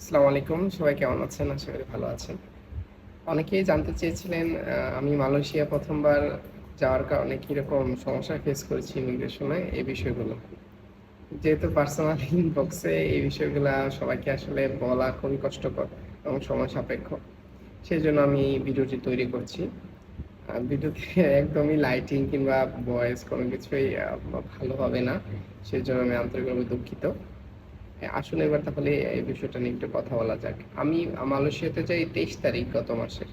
আসসালামু আলাইকুম। সবাই কেমন আছেন? আশা করি ভালো আছেন। অনেকেই জানতে চেয়েছিলেন আমি মালয়েশিয়া প্রথমবার যাওয়ার কারণে কীরকম সমস্যা ফেস করেছি ইমিগ্রেশনে এই বিষয়গুলো। যেহেতু পার্সোনাল ইনবক্সে এই বিষয়গুলো সবাইকে আসলে বলা খুবই কষ্টকর এবং সময় সাপেক্ষ। সেই জন্য আমি ভিডিওটি তৈরি করছি। ভিডিওতে একদমই লাইটিং কিংবা ভয়েস কোনো কিছুই ভালো হবে না। সেই জন্য আমি আন্তরিকভাবে দুঃখিত। আসুন এবার তাহলে এই বিষয়টা নিয়ে একটু কথা বলা যাক। আমি মালয়েশিয়াতে যাই তেইশ তারিখ গত মাসের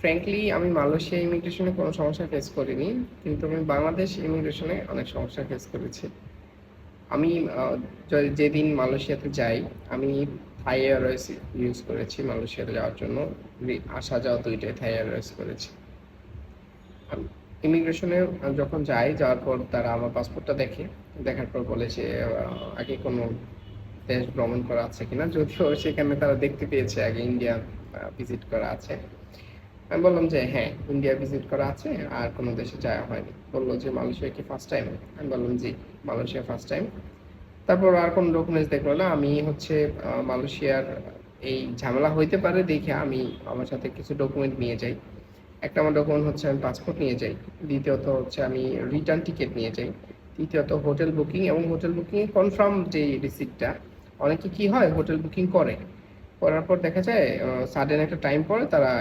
ফ্র্যাঙ্কলি আমি মালয়েশিয়া ইমিগ্রেশনে কোনো সমস্যা ফেস করিনি, কিন্তু আমি বাংলাদেশ ইমিগ্রেশনে অনেক সমস্যা ফেস করেছি। আমি যেদিন মালয়েশিয়াতে যাই, আমি থাই এয়ারওয়েজ ইউজ করেছি মালয়েশিয়াতে যাওয়ার জন্য। আসা যাওয়া দুইটাই থাই এয়ারওয়েজ করেছি। ইমিগ্রেশনে যখন যাই, যাওয়ার পর তারা আমার পাসপোর্টটা দেখে। দেখার পর বলে যে আগে কোনো দেশ ভ্রমণ করা আছে কিনা? যদিও সেখানে তারা দেখতে পেয়েছে, আগে ইন্ডিয়া ভিজিট করা আছে। আমি বললাম যে হ্যাঁ ইন্ডিয়া ভিজিট করা আছে, আর কোনো দেশে যাওয়া হয়নি। বলল যে, মালয়েশিয়া কি ফার্স্ট টাইম আমি বললাম, জি, মালয়েশিয়া ফার্স্ট টাইম তারপর আর কোনো ডকুমেন্টস দেখল না। আমি হচ্ছে মালয়েশিয়ার এই ঝামেলা হইতে পারে, দেখে আমি আমার সাথে কিছু ডকুমেন্ট নিয়ে যাই। একটা আমার ডকুমেন্ট হচ্ছে, আমি পাসপোর্ট নিয়ে যাই। দ্বিতীয়ত হচ্ছে, আমি রিটার্ন টিকিট নিয়ে যাই। তৃতীয়ত হোটেল বুকিং এবং হোটেল বুকিং কনফার্ম যে রিসিপ্টটা অনেকে কি হয় হোটেল বুকিং করে। করার পর দেখা যায় সাডেন একটা টাইম পরে তারা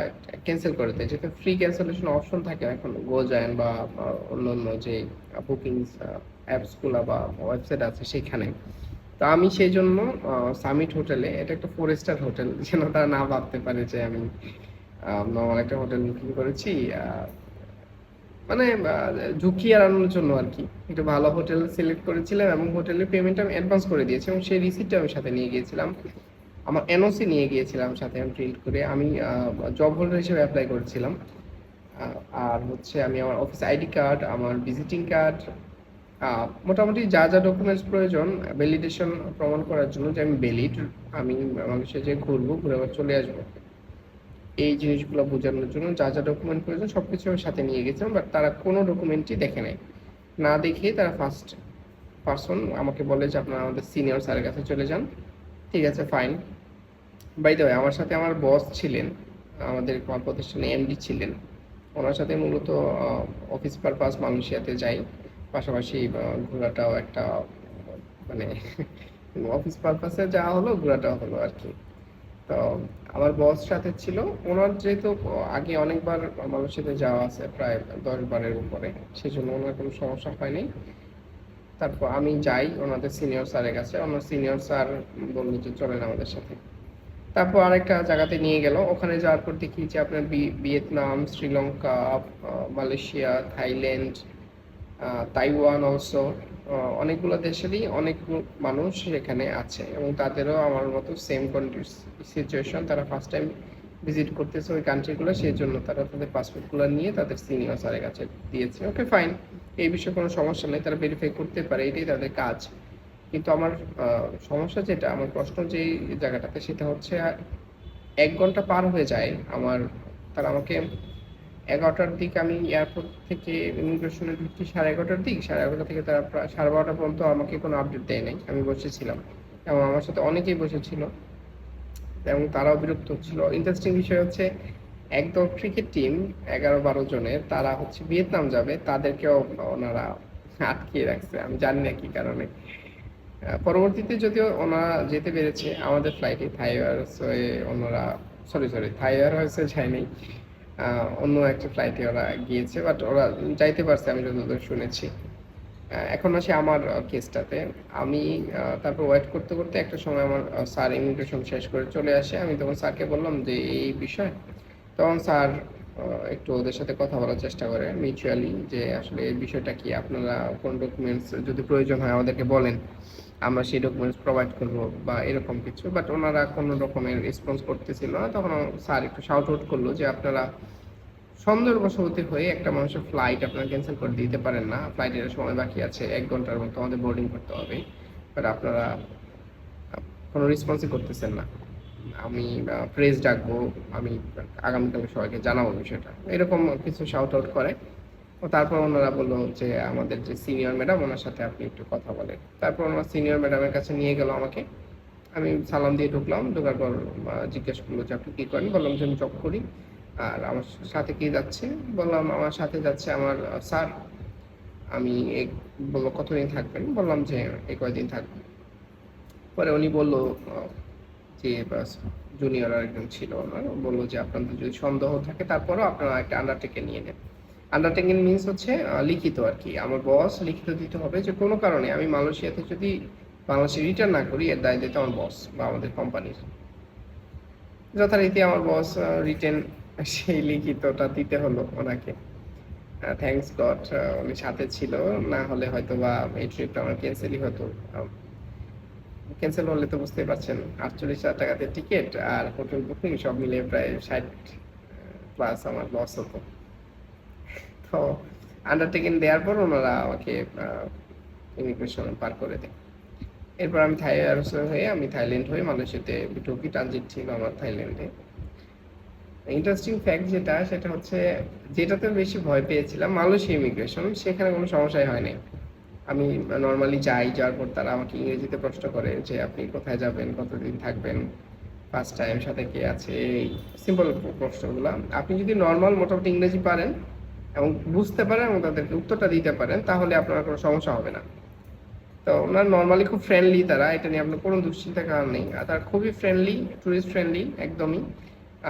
ক্যান্সেল করে দেয়। যেটা ফ্রি ক্যান্সেলেশন অপশন থাকে, এখন গোজায়ন বা অন্য অন্য যে বুকিং অ্যাপসগুলো বা ওয়েবসাইট আছে সেখানে। তো আমি সেই জন্য সামিট হোটেলে এটা একটা ফোর স্টার হোটেল যেন তারা না ভাবতে পারে যে আমি নর্মাল একটা হোটেল বুকিং করেছি মানে ঝুঁকি এড়ানোর জন্য আর কি। একটু ভালো হোটেল সিলেক্ট করেছিলাম এবং হোটেলের পেমেন্ট আমি অ্যাডভান্স করে দিয়েছি এবং সেই রিসিপ্টটা আমি সাথে নিয়ে গিয়েছিলাম। আমার এনওসি নিয়ে গিয়েছিলাম সাথে আমি প্রিন্ট করে। আমি জব হোল্ডার হিসেবে অ্যাপ্লাই করেছিলাম। আর হচ্ছে আমি আমার অফিস আইডি কার্ড আমার ভিজিটিং কার্ড মোটামুটি যা যা ডকুমেন্টস প্রয়োজন ভ্যালিডেশন প্রমাণ করার জন্য যে আমি ভ্যালিড আমি বাংলাদেশে যে ঘুরবো, ঘুরে আবার চলে আসব। এই জিনিসগুলো বোঝানোর জন্য যা যা ডকুমেন্ট প্রয়োজন সব কিছু আমি সাথে নিয়ে গেছিলাম বাট তারা কোনো ডকুমেন্টই দেখে নাই। না দেখে তারা ফার্স্ট পার্সন আমাকে বলে যে আপনারা আমাদের সিনিয়র স্যারের কাছে চলে যান। ঠিক আছে ফাইন বাই দ্য আমার সাথে আমার বস ছিলেন, আমাদের প্রতিষ্ঠানে এমডি ছিলেন। ওনার সাথে মূলত অফিস পারপাস মালয়েশিয়াতে যাই। পাশাপাশি ঘোরাটাও একটা মানে অফিস পারপাসে যাওয়া হলো, ঘোরাটাও হলো আর কি। তো আমার বস সাথে ছিল। ওনার যেহেতু আগে অনেকবার মালয়েশিয়াতে যাওয়া আছে, প্রায় দশ বারের উপরে সেই জন্য ওনার কোনো সমস্যা হয়নি। তারপর আমি যাই ওনাদের সিনিয়র স্যারের কাছে, ওনার সিনিয়র স্যার বলল যে চলেন আমাদের সাথে। তারপর আরেকটা জায়গাতে নিয়ে গেল। ওখানে যাওয়ার পর দেখি যে আপনার Vietnam, Sri Lanka Malaysia, Thailand Taiwan also অনেকগুলো দেশেরই অনেক মানুষ সেখানে আছে এবং তাদেরও আমার মতো সেম সিচুয়েশন তারা ফার্স্ট টাইম ভিজিট করতেছে ওই কান্ট্রিগুলো সেই জন্য তারা তাদের পাসপোর্টগুলো নিয়ে তাদের সিনিয়র স্যারের কাছে দিয়েছে। ওকে ফাইন এই বিষয়ে কোনো সমস্যা নেই, তারা ভেরিফাই করতে পারে, এটাই তাদের কাজ। কিন্তু আমার সমস্যা যেটা, আমার প্রশ্ন যে জায়গাটাতে সেটা হচ্ছে, এক ঘণ্টা পার হয়ে যায় আমার, তারা আমাকে এগারোটার দিক আমি এয়ারপোর্ট থেকে ইমিগ্রেশনে ঢুকছি সাড়ে এগারোটার দিক, সাড়ে এগারোটা থেকে তারা প্রায় সাড়ে বারোটা পর্যন্ত আমাকে কোনো আপডেট দেয় নাই। আমি বসেছিলাম এবং আমার সাথে অনেকেই বসেছিল এবং তারাও বিরক্ত হচ্ছিল ইন্টারেস্টিং বিষয় হচ্ছে, একদল ক্রিকেট টিম এগারো বারো জনের, তারা হচ্ছে ভিয়েতনাম যাবে, তাদেরকেও ওনারা আটকিয়ে রাখছে। আমি জানি না কি কারণে। পরবর্তীতে যদিও ওনারা যেতে পেরেছে, আমাদের ফ্লাইটে থাই এয়ারওয়েজ ওনারা সরি সরি থাই এয়ারওয়েজে যায়নি। অন্য একটা ফ্লাইটে ওরা গিয়েছে বাট ওরা যাইতে পারছে আমি যতদূর শুনেছি। এখন আসি আমার কেসটাতে আমি তারপর ওয়েট করতে করতে একটা সময় আমার স্যার ইমিগ্রেশন শেষ করে চলে আসে। আমি তখন স্যারকে বললাম যে, এই বিষয়? তখন স্যার একটু ওদের সাথে কথা বলার চেষ্টা করে মিউচুয়ালি যে, আসলে এই বিষয়টা কি? আপনারা কোন ডকুমেন্টস যদি প্রয়োজন হয় আমাদেরকে বলেন। আমরা সেই ডকুমেন্টস প্রোভাইড করব বা এরকম কিছু বাট ওনারা কোনো রকমের রেসপন্স করতেছিল না। তখন স্যার একটু শাউট আউট করল যে, আপনারা সন্দেহবশবতী হয়ে একটা মানুষের ফ্লাইট আপনারা ক্যান্সেল করে দিতে পারেন না। ফ্লাইটের সময় বাকি আছে, এক ঘণ্টার মতো আমাদের বোর্ডিং করতে হবে। বাট আপনারা কোনো রেসপন্সই করতেছেন না। আমি প্রেস ডাকবো। আমি আগামীকাল সবাইকে জানাব বিষয়টা। এরকম কিছু শাউট আউট করে। তারপর ওনারা বলল যে আমাদের যে সিনিয়র ম্যাডাম ওনার সাথে আপনি একটু কথা বলেন। তারপর ওনার সিনিয়র ম্যাডামের কাছে নিয়ে গেল আমাকে। আমি সালাম দিয়ে ঢুকলাম, ঢোকার পর জিজ্ঞেস করল যে আপনি কী করেন? বললাম যে আমি জব করি। আর আমার সাথে কি যাচ্ছে? বললাম, আমার সাথে যাচ্ছে আমার স্যার আমি বলল, কতদিন থাকবেন? বললাম যে, এই কয়দিন থাকব। পরে উনি বলল যে জুনিয়র আরেকজন ছিল ওনার। বলল যে আপনাদের যদি সন্দেহ থাকে, তারপরেও আপনারা একটা আন্ডারটেকে নিয়ে নেন। আন্ডারটেকিং মিনস হচ্ছে লিখিত আর কি আমার বস লিখিত দিতে হবে যে কোনো কারণে। আমি মালয়েশিয়াতে যদি বাংলাদেশে রিটার্ন না করি, এর দায় দিতে আমার বস বা আমাদের কোম্পানির যথারীতি আমার বস রিটার্ন সেই লিখিতটা দিতে হলো ওনাকে। থ্যাঙ্কস গড উনি সাথে ছিল। না হলে হয়তো বা এই ট্রিপটা আমার ক্যান্সেলই হতো। ক্যান্সেল হলে তো বুঝতেই পারছেন, আটচল্লিশ হাজার টাকাতে টিকিট আর হোটেল বুকিং সব মিলে প্রায় ষাট প্লাস আমার লস হতো। তো আন্ডারটেকিং দেওয়ার পর ওনারা আমাকে ইমিগ্রেশন পার করে দেয়। এরপর আমি থাই হয়ে আমি থাইল্যান্ড হয়ে মালয়েশিয়াতে ঢুকি ট্রানজিট ছিল আমার থাইল্যান্ডে। ইন্টারেস্টিং ফ্যাক্ট যেটা, সেটা হচ্ছে যেটাতে বেশি ভয় পেয়েছিলাম, মালয়েশিয়া ইমিগ্রেশন সেখানে কোনো সমস্যাই হয়নি আমি নর্মালি যাই, যাওয়ার পর তারা আমাকে ইংরেজিতে প্রশ্ন করে যে, আপনি কোথায় যাবেন? কতদিন থাকবেন? ফার্স্ট টাইম সাথে কে আছে? এই সিম্পল প্রশ্নগুলো। আপনি যদি নর্মাল মোটামুটি ইংরেজি পারেন এবং বুঝতে পারেন এবং তাদেরকে উত্তরটা দিতে পারেন, তাহলে আপনার কোনো সমস্যা হবে না। তো ওনার নর্মালি খুব ফ্রেন্ডলি তারা, এটা নিয়ে আপনার কোনো দুশ্চিন্তার কারণ নেই। আর তারা খুবই ফ্রেন্ডলি ট্যুরিস্ট ফ্রেন্ডলি একদমই।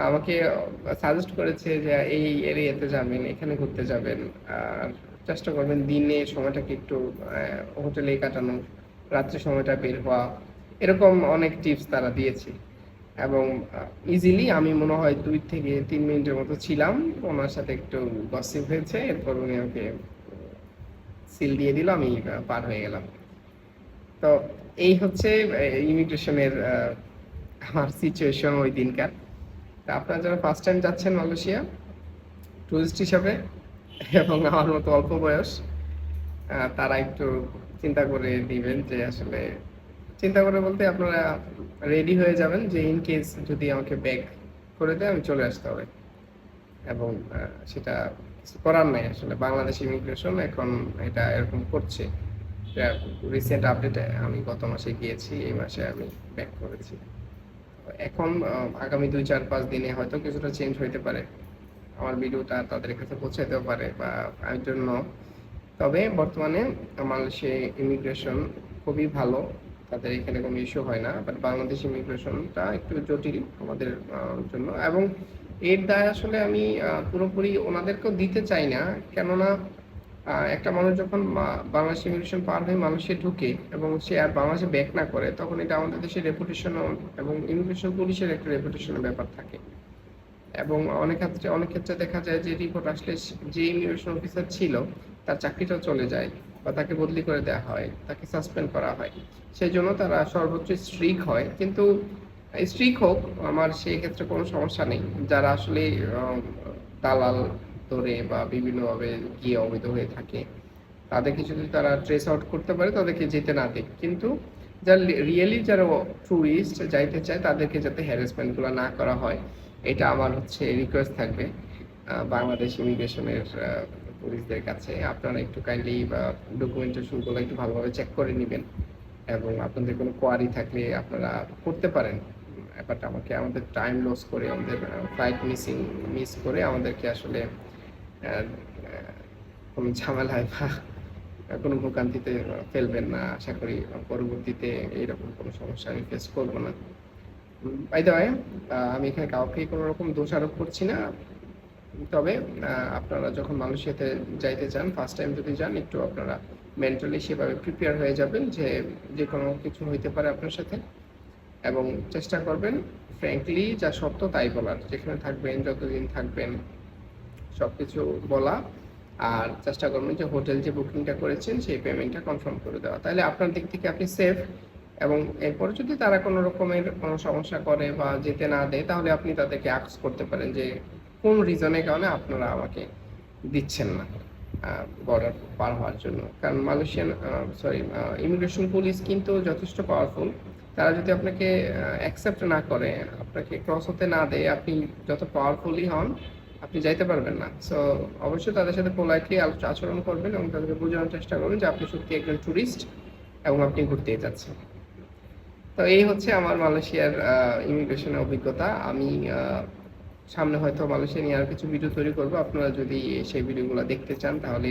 আমাকে সাজেস্ট করেছে যে এই এরিয়াতে যাবেন, এখানে ঘুরতে যাবেন। আর চেষ্টা করবেন দিনে সময়টাকে একটু হোটেলে কাটানো রাত্রে সময়টা বের হওয়া। এরকম অনেক টিপস তারা দিয়েছে। এবং ইজিলি আমি মনে হয় দুই থেকে তিন মিনিটের মতো ছিলাম। ওনার সাথে একটু গসিপ হয়েছে, এরপর উনি ওকে সিল দিয়ে দিল, আমি পার হয়ে গেলাম। তো এই হচ্ছে ইমিগ্রেশনের আমার সিচুয়েশন ওই দিনকার। তা আপনারা যারা ফার্স্ট টাইম যাচ্ছেন মালয়েশিয়া টুরিস্ট হিসাবে, এবং আমার মতো অল্প বয়স তারা একটু চিন্তা করে দিবেন যে আসলে চিন্তা করে বলতে আপনারা রেডি হয়ে যাবেন যে ইন কেস যদি আমাকে ব্যাক করে দেয়, আমি চলে আসতে হবে। এবং সেটা করার নাই আসলে। বাংলাদেশ ইমিগ্রেশন এখন এটা এরকম করছে। রিসেন্ট আপডেটে আমি গত মাসে গিয়েছি, এই মাসে আমি ব্যাক করেছি। এখন আগামী দুই, চার, পাঁচ দিনে হয়তো কিছুটা চেঞ্জ হইতে পারে। আমার ভিডিওটা তাদের কাছে পৌঁছাতেও পারে বা আই জন্য তবে বর্তমানে মালয়েশিয়া ইমিগ্রেশন খুবই ভালো। তাদের এখানে কোনো ইস্যু হয় না বাট বাংলাদেশ ইমিগ্রেশনটা একটু জটিল আমাদের জন্য। এবং এর দায় আসলে আমি পুরোপুরি ওনাদেরকেও দিতে চাই না, কেননা একটা মানুষ যখন বাংলাদেশ ইমিগ্রেশন পার হয়ে মানুষে ঢুকে এবং সে আর বাংলাদেশে ব্যাক না করে, তখন এটা আমাদের দেশের রেপুটেশন এবং ইমিগ্রেশন পুলিশের একটা রেপুটেশনের ব্যাপার থাকে। এবং অনেক ক্ষেত্রে অনেক ক্ষেত্রে দেখা যায় যে রিপোর্ট আসলে যে ইমিগ্রেশন অফিসার ছিল, তার চাকরিটাও চলে যায়। বা তাকে বদলি করে দেওয়া হয়, তাকে সাসপেন্ড করা হয়। সেই জন্য তারা সর্বোচ্চ স্ট্রিক হয়। কিন্তু স্ট্রিক হোক, আমার সেই ক্ষেত্রে কোনো সমস্যা নেই। যারা আসলে দালাল ধরে বা বিভিন্নভাবে গিয়ে অবৈধ হয়ে থাকে, তাদেরকে যদি তারা ট্রেস আউট করতে পারে, তাদেরকে যেতে না দেয় কিন্তু যারা রিয়েলি যারা ট্যুরিস্ট যাইতে চায়, তাদেরকে যাতে হ্যারাসমেন্টগুলো না করা হয়, এটা আমার হচ্ছে রিকোয়েস্ট থাকবে বাংলাদেশ ইমিগ্রেশনের পুলিশদের কাছে আপনারা একটু কাইন্ডলি ডকুমেন্টেশনগুলো একটু ভালোভাবে চেক করে নেবেন। এবং আপনাদের কোনো কোয়ারি থাকলে আপনারা করতে পারেন। ব্যাপারটা আমাকে, আমাদের টাইম লস করে, আমাদের ফ্লাইট মিসিং মিস করে আমাদেরকে আসলে কোনো ঝামেলায় বা কোনো ভোগান্তিতে ফেলবেন না। আশা করি পরবর্তীতে এইরকম কোনো সমস্যা আমি ফেস করব না। বাই দ্য আমি এখানে কাউকেই কোনো রকম দোষারোপ করছি না। তবে আপনারা যখন মালয়েশিয়াতে যাইতে চান ফার্স্ট টাইম যদি যান, একটু আপনারা মেন্টালি সেভাবে প্রিপেয়ার হয়ে যাবেন যে যে কোনো কিছু হইতে পারে আপনার সাথে। এবং চেষ্টা করবেন ফ্র্যাঙ্কলি যা সত্য তাই বলার। যেখানে থাকবেন, যতদিন থাকবেন সব কিছু বলা। আর চেষ্টা করবেন যে হোটেল যে বুকিংটা করেছেন, সেই পেমেন্টটা কনফার্ম করে দেওয়া। তাহলে আপনার দিক থেকে আপনি সেফ এবং এরপরে যদি তারা কোনো রকমের কোনো সমস্যা করে বা যেতে না দেয়, তাহলে আপনি তাদেরকে আক্স করতে পারেন যে কোন রিজনের কারণে আপনারা আমাকে দিচ্ছেন না বর্ডার পার হওয়ার জন্য? কারণ মালয়েশিয়ান সরি ইমিগ্রেশন পুলিশ কিন্তু যথেষ্ট পাওয়ারফুল তারা যদি আপনাকে অ্যাকসেপ্ট না করে, আপনাকে ক্রস হতে না দেয়, আপনি যত পাওয়ারফুলই হন, আপনি যাইতে পারবেন না। সো অবশ্যই তাদের সাথে পোলাইটলি আচরণ করবেন এবং তাদেরকে বোঝানোর চেষ্টা করবেন যে আপনি সত্যি একজন ট্যুরিস্ট এবং আপনি ঘুরতে যাচ্ছেন। তো এই হচ্ছে আমার মালয়েশিয়ার ইমিগ্রেশনের অভিজ্ঞতা। আমি সামনে হয়তো মালয়েশিয়া নিয়ে আর কিছু ভিডিও তৈরি করব। আপনারা যদি সেই ভিডিওগুলো দেখতে চান, তাহলে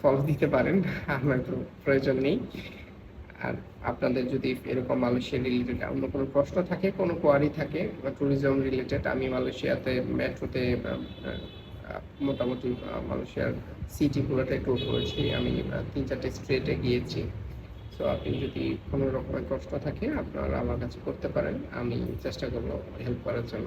ফলো দিতে পারেন। আমার তো প্রয়োজন নেই। আর আপনাদের যদি এরকম মালয়েশিয়া রিলেটেড অন্য কোনো প্রশ্ন থাকে, কোনো কোয়ারি থাকে বা ট্যুরিজম রিলেটেড আমি মালয়েশিয়াতে, মেট্রোতে মোটামুটি মালয়েশিয়ার সিটি পুরোটাই ট্যুর করেছি। আমি তিন চারটে স্ট্রেটে গিয়েছি। সো আপনি যদি কোনো রকমের প্রশ্ন থাকে, আপনারা আমার কাছে করতে পারেন। আমি চেষ্টা করব হেল্প করার জন্য।